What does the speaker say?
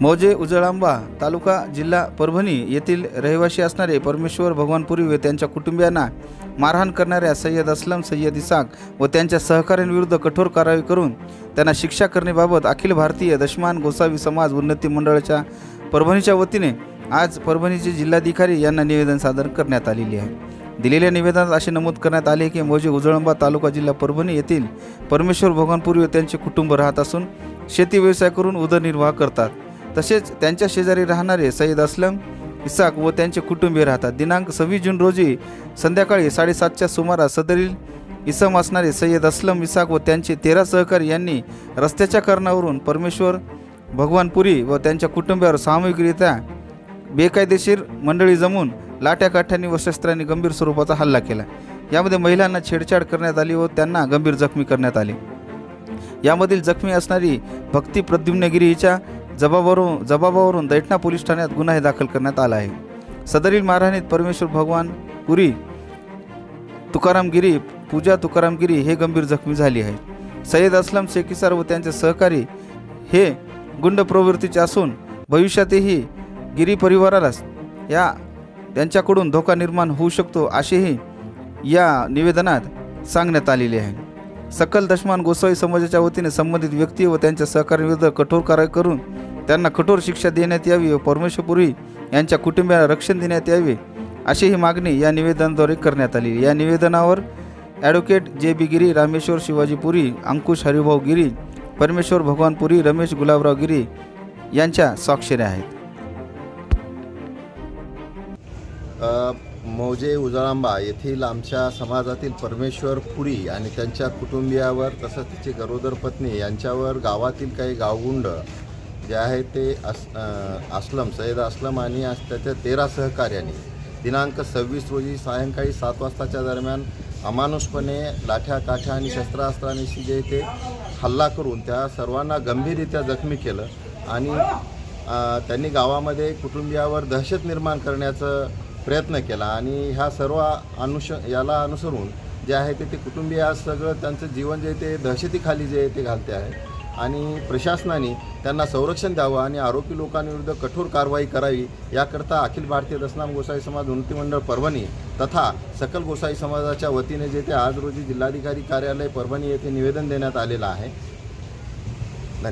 मौजे उजळांबा तालुका जिल्हा परभणी येथील रहिवासी असणारे परमेश्वर भगवानपुरी व त्यांच्या कुटुंबियांना मारहाण करणाऱ्या सय्यद असलम सय्यद इसाक व त्यांच्या सहकाऱ्यांविरुद्ध कठोर कारवाई करून त्यांना शिक्षा करण्याबाबत अखिल भारतीय दशमान गोसावी समाज उन्नती मंडळाच्या परभणीच्या वतीने आज परभणीचे जिल्हाधिकारी यांना निवेदन सादर करण्यात आलेले आहे. दिलेल्या निवेदनात असे नमूद करण्यात आले की मौजे उजळंबा तालुका जिल्हा परभणी येथील परमेश्वर भगवानपुरी व त्यांचे कुटुंब राहत असून शेती व्यवसाय करून उदरनिर्वाह करतात. तसेच त्यांच्या शेजारी राहणारे सय्यद असलम इसाक व त्यांचे कुटुंबीय राहतात. दिनांक सव्वीस जून रोजी संध्याकाळी साडेसातच्या सुमारास सदरील इसम असणारे सय्यद असलम इसाक व त्यांचे तेरा सहकारी यांनी रस्त्याच्या कर्णावरून परमेश्वर भगवानपुरी व त्यांच्या कुटुंबियावर सामूहिकरित्या बेकायदेशीर मंडळी जमून लाट्या काठ्यांनी व शस्त्रांनी गंभीर स्वरूपाचा हल्ला केला. यामध्ये महिलांना छेडछाड करण्यात आली व त्यांना गंभीर जखमी करण्यात आले. यामधील जखमी असणारी भक्ती प्रद्युम्नगिरी हिच्या जबाबावरून जबाबावरून दैठणा पोलीस ठाण्यात गुन्हा दाखल करण्यात आला आहे. सदरील मारहाणीत परमेश्वर भगवान पुरी तुकारामगिरी पूजा तुकारामगिरी हे गंभीर जखमी झाली आहे सय्यद असलम शेखिसार व त्यांचे सहकारी हे गुंड प्रवृत्तीचे असून भविष्यातही गिरी परिवाराला या त्यांच्याकडून धोका निर्माण होऊ शकतो असेही या निवेदनात सांगण्यात आलेले आहे. सकल दशमान गोसावी समाजाच्या वतीने संबंधित व्यक्ती व त्यांच्या सहकार्याविरुद्ध कठोर कारवाई करून त्यांना कठोर शिक्षा देण्यात यावी व परमेश्वरपूर्वी यांच्या कुटुंबियाला रक्षण देण्यात यावे अशी ही मागणी या निवेदनाद्वारे करण्यात आली. या निवेदनावर ॲडव्होकेट जे बी गिरी रामेश्वर शिवाजी पुरी अंकुश हरिभाऊ गिरी परमेश्वर भगवान पुरी रमेश गुलाबराव गिरी यांच्या स्वाक्षऱ्या आहेत. मौजे उजळांबा येथील आमच्या समाजातील परमेश्वर पुरी आणि त्यांच्या कुटुंबियावर तसंच तिची गरोदर पत्नी यांच्यावर गावातील काही गावगुंड जे आहे ते अस असलम सय्यद असलम आणि अस- त्याच्या तेरा सहकार्याने. दिनांक सव्वीस रोजी सायंकाळी सात वाजताच्या दरम्यान अमानुषपणे लाठ्या काठ्या आणि शस्त्रास्त्रांशी जे ते हल्ला करून त्या सर्वांना गंभीररित्या जखमी केलं आणि त्यांनी गावामध्ये कुटुंबियावर दहशत निर्माण करण्याचं प्रयत्न केला आणि ह्या सर्व अनुष याला अनुसरून जे आहे ते ते कुटुंबीय सगळं त्यांचं जीवन जे ते दहशतीखाली जे ते घालते आहे. आणि प्रशासनाने त्यांना संरक्षण द्यावं आणि आरोपी लोकांविरुद्ध कठोर कारवाई करावी याकरता अखिल भारतीय दसनाम गोसाई समाज उन्नती मंडळ परभणी तथा सकल गोसाई समाजाच्या वतीने जे ते आज रोजी जिल्हाधिकारी कार्यालय परभणी येथे निवेदन देण्यात आलेलं आहे